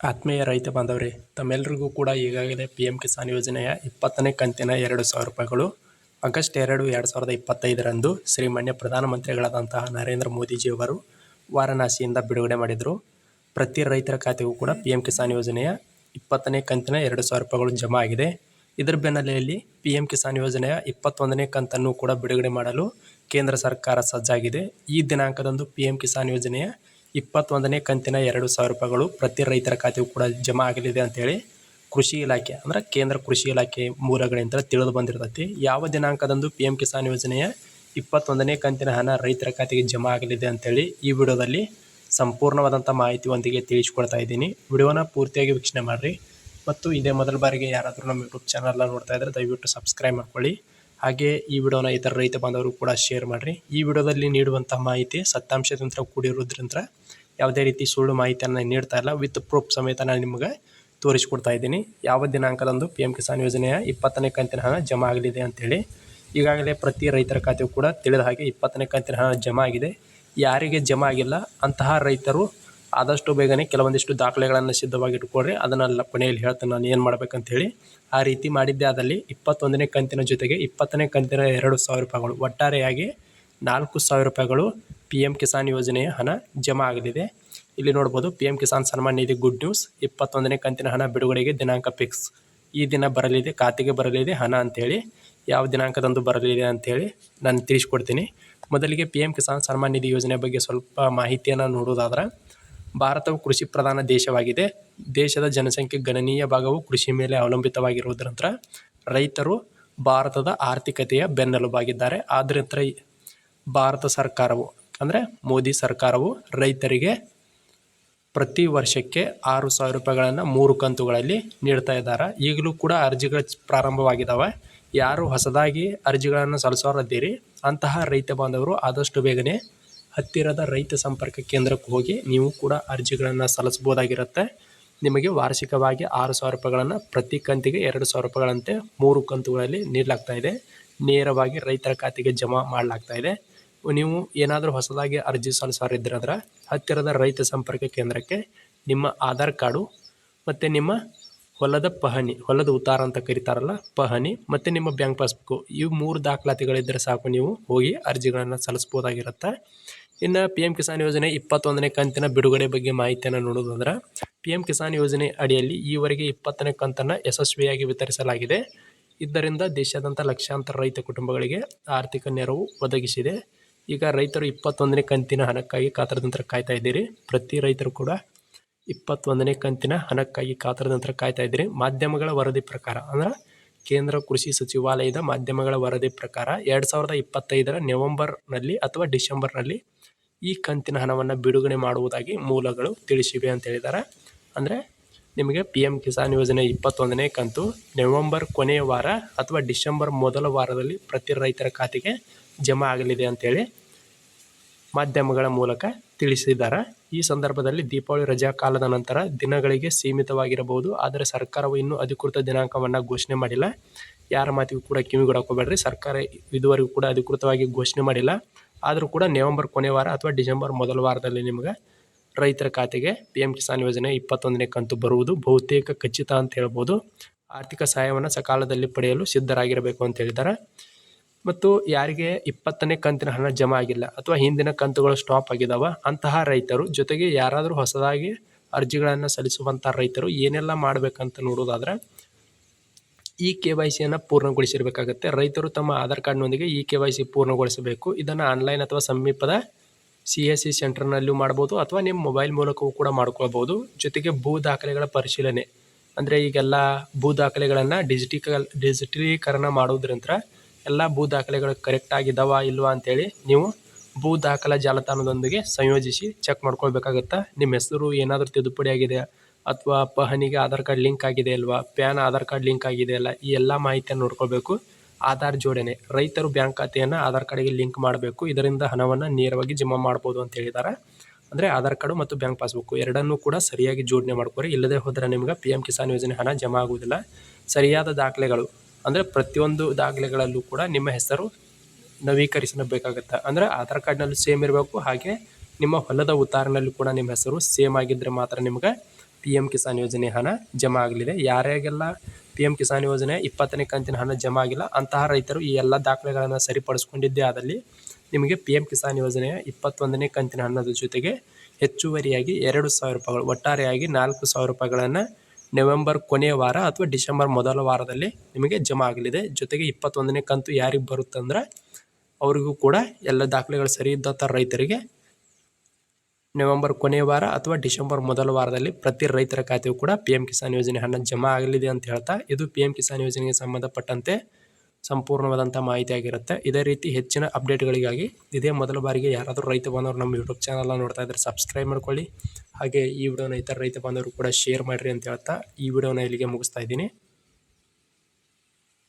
ಆತ್ಮೀಯ ರೈತ ಬಾಂಧವರೇ ತಮ್ಮೆಲ್ಲರಿಗೂ ಕೂಡ ಈಗಾಗಲೇ ಪಿ ಎಂ ಕಿಸಾನ್ ಯೋಜನೆಯ ಇಪ್ಪತ್ತನೇ ಕಂತಿನ ಎರಡು ಸಾವಿರ ರೂಪಾಯಿಗಳು ಆಗಸ್ಟ್ ಎರಡು ಎರಡು ಸಾವಿರದ ಇಪ್ಪತ್ತೈದರಂದು ಶ್ರೀ ಮಾನ್ಯ ಪ್ರಧಾನಮಂತ್ರಿಗಳಾದಂತಹ ನರೇಂದ್ರ ಮೋದಿಜಿಯವರು ವಾರಣಾಸಿಯಿಂದ ಬಿಡುಗಡೆ ಮಾಡಿದರು. ಪ್ರತಿ ರೈತರ ಖಾತೆಗೂ ಕೂಡ ಪಿ ಎಂ ಕಿಸಾನ್ ಯೋಜನೆಯ ಇಪ್ಪತ್ತನೇ ಕಂತಿನ ಎರಡು ಸಾವಿರ ರೂಪಾಯಿಗಳು ಜಮಾ ಆಗಿದೆ. ಇದರ ಬೆನ್ನಲೆಯಲ್ಲಿ ಪಿ ಎಂ ಕಿಸಾನ್ ಯೋಜನೆಯ ಇಪ್ಪತ್ತೊಂದನೇ ಕಂತನ್ನು ಕೂಡ ಬಿಡುಗಡೆ ಮಾಡಲು ಕೇಂದ್ರ ಸರ್ಕಾರ ಸಜ್ಜಾಗಿದೆ. ಈ ದಿನಾಂಕದಂದು ಪಿ ಎಂ ಕಿಸಾನ್ ಯೋಜನೆಯ ಇಪ್ಪತ್ತೊಂದನೇ ಕಂತಿನ ಎರಡು ಸಾವಿರ ರೂಪಾಯಿಗಳು ಪ್ರತಿ ರೈತರ ಖಾತೆಗೂ ಕೂಡ ಜಮಾ ಆಗಲಿದೆ ಅಂತೇಳಿ ಕೃಷಿ ಇಲಾಖೆ, ಅಂದ್ರೆ ಕೇಂದ್ರ ಕೃಷಿ ಇಲಾಖೆ ಮೂಲಗಳಿಂದ ತಿಳಿದು ಬಂದಿರ್ತೈತಿ. ಯಾವ ದಿನಾಂಕದಂದು ಪಿ ಎಂ ಕಿಸಾನ್ ಯೋಜನೆಯ ಇಪ್ಪತ್ತೊಂದನೇ ಕಂತಿನ ಹಣ ರೈತರ ಖಾತೆಗೆ ಜಮಾ ಆಗಲಿದೆ ಅಂತೇಳಿ ಈ ವಿಡಿಯೋದಲ್ಲಿ ಸಂಪೂರ್ಣವಾದಂಥ ಮಾಹಿತಿಯೊಂದಿಗೆ ತಿಳಿಸ್ಕೊಡ್ತಾ ಇದ್ದೀನಿ. ವಿಡಿಯೋನ ಪೂರ್ತಿಯಾಗಿ ವೀಕ್ಷಣೆ ಮಾಡಿರಿ. ಮತ್ತು ಇದೇ ಮೊದಲ ಬಾರಿಗೆ ಯಾರಾದರೂ ನಮ್ಮ ಯೂಟ್ಯೂಬ್ ಚಾನಲ್ನ ನೋಡ್ತಾ ಇದ್ದರೆ ದಯವಿಟ್ಟು ಸಬ್ಸ್ಕ್ರೈಬ್ ಮಾಡ್ಕೊಳ್ಳಿ. ಹಾಗೆ ಈ ವಿಡಿಯೋನ ಇತರ ರೈತ ಬಾಂಧವರು ಕೂಡ ಶೇರ್ ಮಾಡಿರಿ. ಈ ವಿಡಿಯೋದಲ್ಲಿ ನೀಡುವಂಥ ಮಾಹಿತಿ ಸತ್ಯಾಂಶದಿಂದ ಕೂಡಿರೋದ್ರಿಂದ ಯಾವುದೇ ರೀತಿ ಸುಳ್ಳು ಮಾಹಿತಿಯನ್ನು ನೀಡ್ತಾ ಇಲ್ಲ. ವಿತ್ ಪ್ರೂಫ್ ಸಮೇತ ನಾನು ನಿಮಗೆ ತೋರಿಸ್ಕೊಡ್ತಾ ಇದ್ದೀನಿ. ಯಾವ ದಿನಾಂಕದಂದು ಪಿ ಎಂ ಕಿಸಾನ್ ಯೋಜನೆಯ ಇಪ್ಪತ್ತನೇ ಕಂತಿನ ಹಣ ಜಮಾ ಆಗಲಿದೆ ಅಂತೇಳಿ. ಈಗಾಗಲೇ ಪ್ರತಿ ರೈತರ ಖಾತೆಯು ಕೂಡ ತಿಳಿದ ಹಾಗೆ ಇಪ್ಪತ್ತನೇ ಕಂತಿನ ಹಣ ಜಮಾ ಆಗಿದೆ. ಯಾರಿಗೆ ಜಮಾ ಆಗಿಲ್ಲ, ಅಂತಹ ರೈತರು ಆದಷ್ಟು ಬೇಗನೆ ಕೆಲವೊಂದಿಷ್ಟು ದಾಖಲೆಗಳನ್ನು ಸಿದ್ಧವಾಗಿಟ್ಕೊಳ್ರಿ ಅದನ್ನೆಲ್ಲ ಕೊನೆಯಲ್ಲಿ ಹೇಳ್ತೇನೆ ನಾನು ಏನು ಮಾಡಬೇಕಂತೇಳಿ. ಆ ರೀತಿ ಮಾಡಿದ್ದೆ ಆದಲ್ಲಿ ಇಪ್ಪತ್ತೊಂದನೇ ಕಂತಿನ ಜೊತೆಗೆ ಇಪ್ಪತ್ತನೇ ಕಂತಿನ ಎರಡು ಸಾವಿರ ರೂಪಾಯಿಗಳು ಒಟ್ಟಾರೆಯಾಗಿ ನಾಲ್ಕು ಸಾವಿರ ರೂಪಾಯಿಗಳು ಪಿ ಎಂ ಕಿಸಾನ್ ಯೋಜನೆಯ ಹಣ ಜಮಾ ಆಗಲಿದೆ. ಇಲ್ಲಿ ನೋಡ್ಬೋದು P M Kisan Samman Nidhi good news, ಇಪ್ಪತ್ತೊಂದನೇ ಕಂತಿನ ಹಣ ಬಿಡುಗಡೆಗೆ ದಿನಾಂಕ ಫಿಕ್ಸ್. ಈ ದಿನ ಬರಲಿದೆ, ಖಾತೆಗೆ ಬರಲಿದೆ ಹಣ ಅಂಥೇಳಿ ಯಾವ ದಿನಾಂಕದಂದು ಬರಲಿದೆ ಅಂಥೇಳಿ ನಾನು ತಿಳಿಸ್ಕೊಡ್ತೀನಿ. ಮೊದಲಿಗೆ ಪಿ ಎಂ ಕಿಸಾನ್ ಸನ್ಮಾನ್ ನಿಧಿ ಯೋಜನೆ ಬಗ್ಗೆ ಸ್ವಲ್ಪ ಮಾಹಿತಿಯನ್ನು ನೋಡೋದಾದ್ರೆ, ಭಾರತವು ಕೃಷಿ ಪ್ರಧಾನ ದೇಶವಾಗಿದೆ. ದೇಶದ ಜನಸಂಖ್ಯೆ ಗಣನೀಯ ಭಾಗವು ಕೃಷಿ ಮೇಲೆ ಅವಲಂಬಿತವಾಗಿರುವುದರಿಂದ ರೈತರು ಭಾರತದ ಆರ್ಥಿಕತೆಯ ಬೆನ್ನೆಲುಬಾಗಿದ್ದಾರೆ. ಆದ್ದರಿಂದ ಭಾರತ ಸರ್ಕಾರವು, ಅಂದರೆ ಮೋದಿ ಸರ್ಕಾರವು ರೈತರಿಗೆ ಪ್ರತಿ ವರ್ಷಕ್ಕೆ ಆರು ಸಾವಿರ ರೂಪಾಯಿಗಳನ್ನು ಮೂರು ಕಂತುಗಳಲ್ಲಿ ನೀಡ್ತಾ ಇದ್ದಾರೆ. ಈಗಲೂ ಕೂಡ ಅರ್ಜಿಗಳು ಪ್ರಾರಂಭವಾಗಿದ್ದಾವೆ ಯಾರು ಹೊಸದಾಗಿ ಅರ್ಜಿಗಳನ್ನು ಸಲ್ಲಿಸೋರದ್ದೀರಿ? ಅಂತಹ ರೈತ ಬಾಂಧವರು ಆದಷ್ಟು ಬೇಗನೆ ಹತ್ತಿರದ ರೈತ ಸಂಪರ್ಕ ಕೇಂದ್ರಕ್ಕೆ ಹೋಗಿ ನೀವು ಕೂಡ ಅರ್ಜಿಗಳನ್ನು ಸಲ್ಲಿಸ್ಬೋದಾಗಿರುತ್ತೆ ನಿಮಗೆ ವಾರ್ಷಿಕವಾಗಿ ಆರು ಸಾವಿರ ರೂಪಾಯಿಗಳನ್ನು ಪ್ರತಿ ಕಂತಿಗೆ ಎರಡು ಸಾವಿರ ರೂಪಾಯಿಗಳಂತೆ ಮೂರು ಕಂತುಗಳಲ್ಲಿ ನೀಡಲಾಗ್ತಾ ಇದೆ. ನೇರವಾಗಿ ರೈತರ ಖಾತೆಗೆ ಜಮಾ ಮಾಡಲಾಗ್ತಾ ಇದೆ. ನೀವು ಏನಾದರೂ ಹೊಸದಾಗಿ ಅರ್ಜಿ ಸಲ್ಲಿಸೋರಿದ್ರಂದ್ರೆ ಹತ್ತಿರದ ರೈತ ಸಂಪರ್ಕ ಕೇಂದ್ರಕ್ಕೆ ನಿಮ್ಮ ಆಧಾರ್ ಕಾರ್ಡು ಮತ್ತು ನಿಮ್ಮ ಹೊಲದ ಪಹಣಿ, ಹೊಲದ ಉತ್ತಾರ ಅಂತ ಕರೀತಾರಲ್ಲ, ಪಹಣಿ ಮತ್ತು ನಿಮ್ಮ ಬ್ಯಾಂಕ್ ಪಾಸ್ಬುಕ್ಕು ಇವು ಮೂರು ದಾಖಲಾತಿಗಳಿದ್ದರೆ ಸಾಕು ನೀವು ಹೋಗಿ ಅರ್ಜಿಗಳನ್ನು ಸಲ್ಲಿಸ್ಬೋದಾಗಿರುತ್ತೆ ಇನ್ನು ಪಿ ಎಂ ಕಿಸಾನ್ ಯೋಜನೆ ಇಪ್ಪತ್ತೊಂದನೇ ಕಂತಿನ ಬಿಡುಗಡೆ ಬಗ್ಗೆ ಮಾಹಿತಿಯನ್ನು ನೋಡೋದಂದ್ರೆ ಪಿ ಎಂ ಕಿಸಾನ್ ಯೋಜನೆ ಅಡಿಯಲ್ಲಿ ಈವರೆಗೆ ಇಪ್ಪತ್ತನೇ ಕಂತನ್ನು ಯಶಸ್ವಿಯಾಗಿ ವಿತರಿಸಲಾಗಿದೆ. ಇದರಿಂದ ದೇಶಾದ್ಯಂತ ಲಕ್ಷಾಂತರ ರೈತ ಕುಟುಂಬಗಳಿಗೆ ಆರ್ಥಿಕ ನೆರವು ಒದಗಿಸಿದೆ. ಈಗ ರೈತರು ಇಪ್ಪತ್ತೊಂದನೇ ಕಂತಿನ ಹಣಕ್ಕಾಗಿ ಕಾತರದಂತರ ಕಾಯ್ತಾ ಇದ್ದೀರಿ. ಪ್ರತಿ ರೈತರು ಕೂಡ ಇಪ್ಪತ್ತೊಂದನೇ ಕಂತಿನ ಹಣಕ್ಕಾಗಿ ಕಾತರದಂತರ ಕಾಯ್ತಾ ಇದ್ದೀರಿ. ಮಾಧ್ಯಮಗಳ ವರದಿ ಪ್ರಕಾರ ಅಂದ್ರೆ ಕೇಂದ್ರ ಕೃಷಿ ಸಚಿವಾಲಯದ ಮಾಧ್ಯಮಗಳ ವರದಿ ಪ್ರಕಾರ ಎರಡು ಸಾವಿರದ ಇಪ್ಪತ್ತೈದರ ನವೆಂಬರ್ನಲ್ಲಿ ಅಥವಾ ಡಿಸೆಂಬರ್ನಲ್ಲಿ ಈ ಕಂತಿನ ಹಣವನ್ನು ಬಿಡುಗಡೆ ಮಾಡುವುದಾಗಿ ಮೂಲಗಳು ತಿಳಿಸಿವೆ ಅಂತ ಹೇಳಿದ್ದಾರೆ ಅಂದರೆ ನಿಮಗೆ ಪಿ ಎಂ ಕಿಸಾನ್ ಯೋಜನೆ ಇಪ್ಪತ್ತೊಂದನೇ ಕಂತು ನವೆಂಬರ್ ಕೊನೆಯ ವಾರ ಅಥವಾ ಡಿಸೆಂಬರ್ ಮೊದಲ ವಾರದಲ್ಲಿ ಪ್ರತಿ ರೈತರ ಖಾತೆಗೆ ಜಮಾ ಆಗಲಿದೆ ಅಂತೇಳಿ ಮಾಧ್ಯಮಗಳ ಮೂಲಕ ತಿಳಿಸಿದ್ದಾರೆ. ಈ ಸಂದರ್ಭದಲ್ಲಿ ದೀಪಾವಳಿ ರಜಾ ಕಾಲದ ನಂತರ ದಿನಗಳಿಗೆ ಸೀಮಿತವಾಗಿರಬಹುದು. ಆದರೆ ಸರ್ಕಾರವು ಇನ್ನೂ ಅಧಿಕೃತ ದಿನಾಂಕವನ್ನು ಘೋಷಣೆ ಮಾಡಿಲ್ಲ. ಯಾರ ಮಾತಿಗೂ ಕೂಡ ಕಿವಿಗೊಡಕೋಬೇಡ್ರಿ ಸರ್ಕಾರ ಇದುವರೆಗೂ ಕೂಡ ಅಧಿಕೃತವಾಗಿ ಘೋಷಣೆ ಮಾಡಿಲ್ಲ. ಆದರೂ ಕೂಡ ನವೆಂಬರ್ ಕೊನೆ ವಾರ ಅಥವಾ ಡಿಸೆಂಬರ್ ಮೊದಲ ವಾರದಲ್ಲಿ ನಿಮಗೆ ರೈತರ ಖಾತೆಗೆ ಪಿ ಎಂ ಕಿಸಾನ್ ಯೋಜನೆ ಇಪ್ಪತ್ತೊಂದನೇ ಕಂತು ಬರುವುದು ಬಹುತೇಕ ಖಚಿತ ಅಂತ ಹೇಳ್ಬೋದು. ಆರ್ಥಿಕ ಸಹಾಯವನ್ನು ಸಕಾಲದಲ್ಲಿ ಪಡೆಯಲು ಸಿದ್ಧರಾಗಿರಬೇಕು ಅಂತ ಹೇಳಿದ್ದಾರೆ. ಮತ್ತು ಯಾರಿಗೆ ಇಪ್ಪತ್ತನೇ ಕಂತಿನ ಹಣ ಜಮಾ ಆಗಿಲ್ಲ ಅಥವಾ ಹಿಂದಿನ ಕಂತುಗಳು ಸ್ಟಾಪ್ ಆಗಿದಾವ, ಅಂತಹ ರೈತರು ಜೊತೆಗೆ ಯಾರಾದರೂ ಹೊಸದಾಗಿ ಅರ್ಜಿಗಳನ್ನು ಸಲ್ಲಿಸುವಂಥ ರೈತರು ಏನೆಲ್ಲ ಮಾಡಬೇಕಂತ ನೋಡೋದಾದ್ರೆ, ಈ ಕೆ ವೈ ಸಿಯನ್ನು ಪೂರ್ಣಗೊಳಿಸಿರಬೇಕಾಗತ್ತೆ. ರೈತರು ತಮ್ಮ ಆಧಾರ್ ಕಾರ್ಡ್ನೊಂದಿಗೆ ಈ ಕೆ ವೈ ಸಿ ಪೂರ್ಣಗೊಳಿಸಬೇಕು. ಇದನ್ನು ಆನ್ಲೈನ್ ಅಥವಾ ಸಮೀಪದ ಸಿ ಎಸ್ ಸಿ ಸೆಂಟರ್ನಲ್ಲೂ ಮಾಡ್ಬೋದು ಅಥವಾ ನಿಮ್ಮ ಮೊಬೈಲ್ ಮೂಲಕವೂ ಕೂಡ ಮಾಡ್ಕೊಳ್ಬೋದು. ಜೊತೆಗೆ ಭೂ ದಾಖಲೆಗಳ ಪರಿಶೀಲನೆ. ಅಂದರೆ ಈಗೆಲ್ಲ ಭೂ ದಾಖಲೆಗಳನ್ನು ಡಿಜಿಟಿಕಲ್, ಡಿಜಿಟಲೀಕರಣ ಮಾಡೋದ್ರಿಂದ ಎಲ್ಲ ಭೂ ದಾಖಲೆಗಳು ಕರೆಕ್ಟ್ ಆಗಿದ್ದಾವ ಇಲ್ವಾ ಅಂತೇಳಿ ನೀವು ಭೂ ದಾಖಲಾ ಜಾಲತಾಣದೊಂದಿಗೆ ಸಂಯೋಜಿಸಿ ಚೆಕ್ ಮಾಡ್ಕೊಳ್ಬೇಕಾಗತ್ತೆ? ನಿಮ್ಮ ಹೆಸರು ಏನಾದರೂ ತಿದ್ದುಪಡಿ ಆಗಿದೆ ಅಥವಾ ಪಹನಿಗೆ ಆಧಾರ್ ಕಾರ್ಡ್ ಲಿಂಕ್ ಆಗಿದೆ ಅಲ್ವಾ? ಪ್ಯಾನ್, ಆಧಾರ್ ಕಾರ್ಡ್ ಲಿಂಕ್ ಆಗಿದೆ ಅಲ್ಲ? ಈ ಎಲ್ಲ ಮಾಹಿತಿಯನ್ನು ನೋಡ್ಕೊಳ್ಬೇಕು. ಆಧಾರ್ ಜೋಡಣೆ, ರೈತರು ಬ್ಯಾಂಕ್ ಖಾತೆಯನ್ನು ಆಧಾರ್ ಕಾರ್ಡಿಗೆ ಲಿಂಕ್ ಮಾಡಬೇಕು. ಇದರಿಂದ ಹಣವನ್ನು ನೇರವಾಗಿ ಜಮಾ ಮಾಡ್ಬೋದು ಅಂತ ಹೇಳಿದ್ದಾರೆ ಅಂದರೆ ಆಧಾರ್ ಕಾರ್ಡು ಮತ್ತು ಬ್ಯಾಂಕ್ ಪಾಸ್ಬುಕ್ ಎರಡನ್ನೂ ಕೂಡ ಸರಿಯಾಗಿ ಜೋಡಣೆ ಮಾಡ್ಕೊರಿ. ಇಲ್ಲದೆ ಹೋದರೆ ನಿಮ್ಗೆ ಪಿ ಎಂ ಕಿಸಾನ್ ಯೋಜನೆ ಹಣ ಜಮಾ ಆಗುವುದಿಲ್ಲ. ಸರಿಯಾದ ದಾಖಲೆಗಳು ಅಂದರೆ ಪ್ರತಿಯೊಂದು ದಾಖಲೆಗಳಲ್ಲೂ ಕೂಡ ನಿಮ್ಮ ಹೆಸರು ನವೀಕರಿಸಬೇಕಾಗತ್ತೆ. ಅಂದರೆ ಆಧಾರ್ ಕಾರ್ಡ್ನಲ್ಲೂ ಸೇಮ್ ಇರಬೇಕು, ಹಾಗೆ ನಿಮ್ಮ ಹೊಲದ ಉತ್ತಾರನಲ್ಲೂ ಕೂಡ ನಿಮ್ಮ ಹೆಸರು ಸೇಮ್ ಆಗಿದ್ದರೆ ಮಾತ್ರ ನಿಮಗೆ ಪಿ ಎಂ ಕಿಸಾನ್ ಯೋಜನೆ ಹಣ ಜಮಾ ಆಗಲಿದೆ. ಯಾರ್ಯಾಗೆಲ್ಲ ಪಿ ಎಂ ಕಿಸಾನ್ ಯೋಜನೆ ಇಪ್ಪತ್ತನೇ ಕಂತಿನ ಹಣ ಜಮಾ ಆಗಿಲ್ಲ, ಅಂತಹ ರೈತರು ಈ ಎಲ್ಲ ದಾಖಲೆಗಳನ್ನು ಸರಿಪಡಿಸ್ಕೊಂಡಿದ್ದೇ ಆದಲ್ಲಿ ನಿಮಗೆ ಪಿ ಎಂ ಕಿಸಾನ್ ಯೋಜನೆಯ ಇಪ್ಪತ್ತೊಂದನೇ ಕಂತಿನ ಹಣದ ಜೊತೆಗೆ ಹೆಚ್ಚುವರಿಯಾಗಿ ಎರಡು ಸಾವಿರ ರೂಪಾಯಿಗಳು ಒಟ್ಟಾರೆಯಾಗಿ ನಾಲ್ಕು ಸಾವಿರ ರೂಪಾಯಿಗಳನ್ನು ನವೆಂಬರ್ ಕೊನೆಯ ವಾರ ಅಥವಾ ಡಿಸೆಂಬರ್ ಮೊದಲ ವಾರದಲ್ಲಿ ನಿಮಗೆ ಜಮಾ ಆಗಲಿದೆ. ಜೊತೆಗೆ ಇಪ್ಪತ್ತೊಂದನೇ ಕಂತು ಯಾರಿಗೆ ಬರುತ್ತಂದ್ರೆ ಅವರಿಗೂ ಕೂಡ ಎಲ್ಲ ದಾಖಲೆಗಳು ಸರಿ ಇದ್ದಂಥ ರೈತರಿಗೆ ನವೆಂಬರ್ ಕೊನೆಯ ವಾರ ಅಥವಾ ಡಿಸೆಂಬರ್ ಮೊದಲ ವಾರದಲ್ಲಿ ಪ್ರತಿ ರೈತರ ಖಾತೆಯೂ ಕೂಡ ಪಿ ಎಂ ಕಿಸಾನ್ ಯೋಜನೆ ಹಣ ಜಮಾ ಆಗಲಿದೆ ಅಂತ ಹೇಳ್ತಾ ಇದು ಪಿ ಎಂ ಕಿಸಾನ್ ಯೋಜನೆಗೆ ಸಂಬಂಧಪಟ್ಟಂತೆ ಸಂಪೂರ್ಣವಾದಂಥ ಮಾಹಿತಿ ಆಗಿರುತ್ತೆ. ಇದೇ ರೀತಿ ಹೆಚ್ಚಿನ ಅಪ್ಡೇಟ್ಗಳಿಗಾಗಿ ಇದೇ ಮೊದಲ ಬಾರಿಗೆ ಯಾರಾದರೂ ರೈತ ಬಂದವರು ನಮ್ಮ ಯೂಟ್ಯೂಬ್ ಚಾನಲ್ನ ನೋಡ್ತಾ ಇದ್ದರೆ ಸಬ್ಸ್ಕ್ರೈಬ್ ಮಾಡ್ಕೊಳ್ಳಿ. ಹಾಗೆ ಈ ವಿಡಿಯೋನ ಇತರ ರೈತ ಬಾಂಧವರು ಕೂಡ ಶೇರ್ ಮಾಡಿರಿ ಅಂತ ಹೇಳ್ತಾ ಈ ವಿಡಿಯೋನ ಇಲ್ಲಿಗೆ ಮುಗಿಸ್ತಾ ಇದ್ದೀನಿ.